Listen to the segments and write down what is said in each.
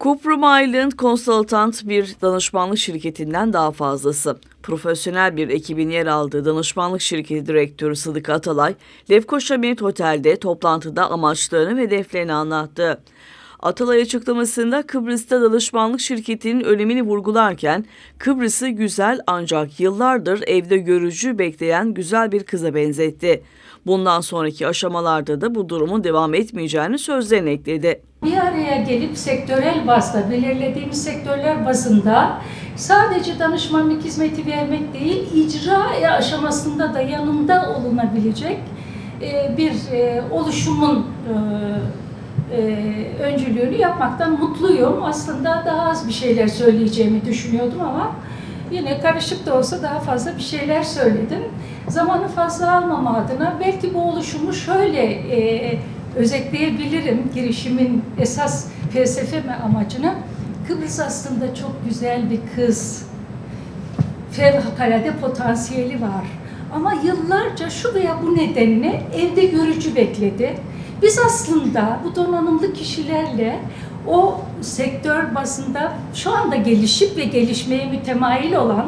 Cuprum Island Consultant bir danışmanlık şirketinden daha fazlası. Profesyonel bir ekibin yer aldığı danışmanlık şirketi direktörü Sıdık Atalay, Lefkoşa Met Otel'de toplantıda amaçlarını ve hedeflerini anlattı. Atalay açıklamasında Kıbrıs'ta danışmanlık şirketinin önemini vurgularken Kıbrıs'ı güzel ancak yıllardır evde görücü bekleyen güzel bir kıza benzetti. Bundan sonraki aşamalarda da bu durumun devam etmeyeceğini sözlerine ekledi. Bir araya gelip sektörel bazda, belirlediğimiz sektörler bazında sadece danışmanlık hizmeti vermek değil, icra aşamasında da yanında olunabilecek e, bir e, oluşumun e, öncülüğünü yapmaktan mutluyum. Aslında daha az bir şeyler söyleyeceğimi düşünüyordum ama yine karışık da olsa daha fazla bir şeyler söyledim. Zamanı fazla almama adına belki bu oluşumu şöyle e, özetleyebilirim girişimin esas felsefe ve amacını. Kıbrıs aslında çok güzel bir kız. Fevkalade potansiyeli var. Ama yıllarca şu veya bu nedenle evde görücü bekledi. Biz aslında bu donanımlı kişilerle o sektör basında şu anda gelişip ve gelişmeye mütemayil olan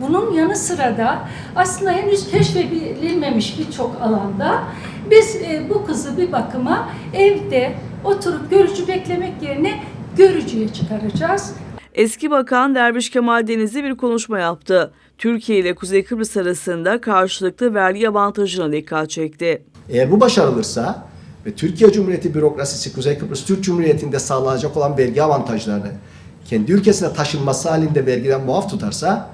bunun yanı sıra da aslında henüz keşfedilmemiş birçok alanda biz e, bu kızı bir bakıma evde oturup görücü beklemek yerine görücüye çıkaracağız. Eski Bakan Derviş Kemal Denizli bir konuşma yaptı. Türkiye ile Kuzey Kıbrıs arasında karşılıklı vergi avantajına dikkat çekti. Eğer bu başarılırsa ve Türkiye Cumhuriyeti bürokrasisi Kuzey Kıbrıs Türk Cumhuriyeti'nde sağlanacak olan vergi avantajlarını kendi ülkesine taşınması halinde vergiden muaf tutarsa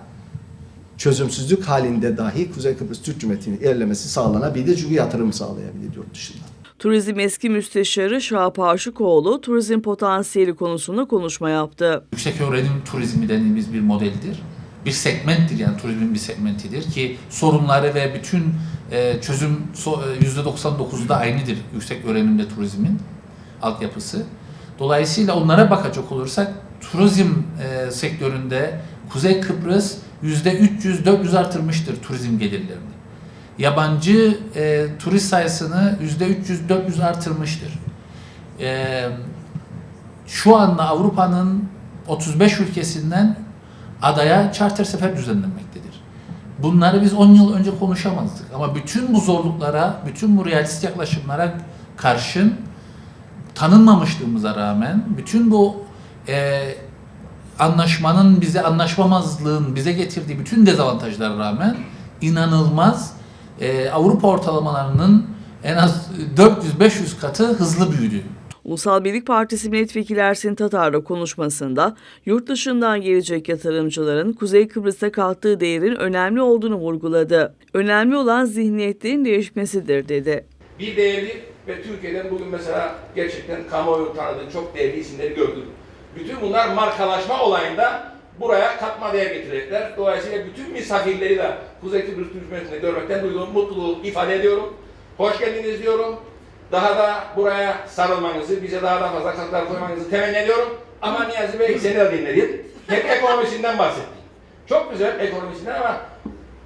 çözümsüzlük halinde dahi Kuzey Kıbrıs Türk Cumhuriyeti'nin ilerlemesi sağlanabilir çünkü yatırım sağlayabilir yurt dışında. Turizm eski müsteşarı Şahap Aşıkoğlu turizm potansiyeli konusunda konuşma yaptı. Yüksek öğrenim turizmi dediğimiz bir modeldir. Bir segmenttir yani turizmin bir segmentidir ki sorunları ve bütün e, çözüm so- e, %99'da aynıdır yüksek öğrenimde turizmin altyapısı. Dolayısıyla onlara bakacak olursak turizm e, sektöründe Kuzey Kıbrıs %300-400 artırmıştır turizm gelirlerini. Yabancı e, turist sayısını %300-400 artırmıştır. E, şu anda Avrupa'nın 35 ülkesinden adaya charter sefer düzenlenmektedir. Bunları biz 10 yıl önce konuşamazdık. Ama bütün bu zorluklara, bütün bu realist yaklaşımlara karşın tanınmamışlığımıza rağmen, bütün bu e, anlaşmanın bize, anlaşmamazlığın bize getirdiği bütün dezavantajlara rağmen inanılmaz e, Avrupa ortalamalarının en az 400-500 katı hızlı büyüdü. Ulusal Birlik Partisi Milletvekili Ersin Tatar'la konuşmasında yurt dışından gelecek yatırımcıların Kuzey Kıbrıs'ta kattığı değerin önemli olduğunu vurguladı. Önemli olan zihniyetlerin değişmesidir dedi. bir değerli ve Türkiye'den bugün mesela gerçekten kamuoyu tanıdığı çok değerli isimleri gördüm. Bütün bunlar markalaşma olayında buraya katma değer getirecekler. Dolayısıyla bütün misafirleri de Kuzey Kıbrıs Türk Cumhuriyeti'nde görmekten duyduğum mutluluğu ifade ediyorum. Hoş geldiniz diyorum. Daha da buraya sarılmanızı, bize daha da fazla katkılar koymanızı temenni ediyorum. Ama Niyazi Bey seni de dinledim. Hep ekonomisinden bahsettik. Çok güzel ekonomisinden ama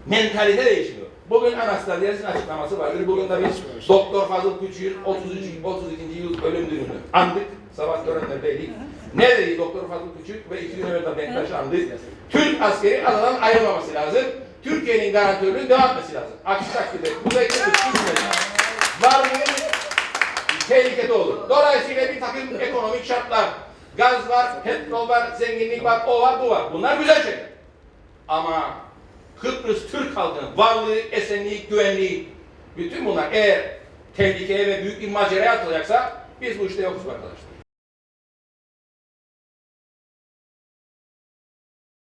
mentalite değişiyor. Bugün Anastasiadis'in açıklaması vardır. Bugün de biz Doktor Fazıl Küçük'ün 33. 32. yıl ölüm dönümünü andık. Sabah törenlerdeydik. Ne dedi Doktor Fazıl Küçük ve iki gün evvel de Bektaş andı. Türk askeri adadan ayrılmaması lazım. Türkiye'nin garantörlüğünün devam etmesi lazım. Aksi takdirde Kuzey Kıbrıs Türkmen'in varlığı tehlikede olur. Dolayısıyla bir takım ekonomik şartlar, gaz var, petrol var, zenginlik var, o var, bu var. Bunlar güzel şeyler. Ama Kıbrıs Türk halkının varlığı, esenliği, güvenliği, bütün bunlar eğer tehlikeye ve büyük bir maceraya atılacaksa biz bu işte yokuz arkadaşlar.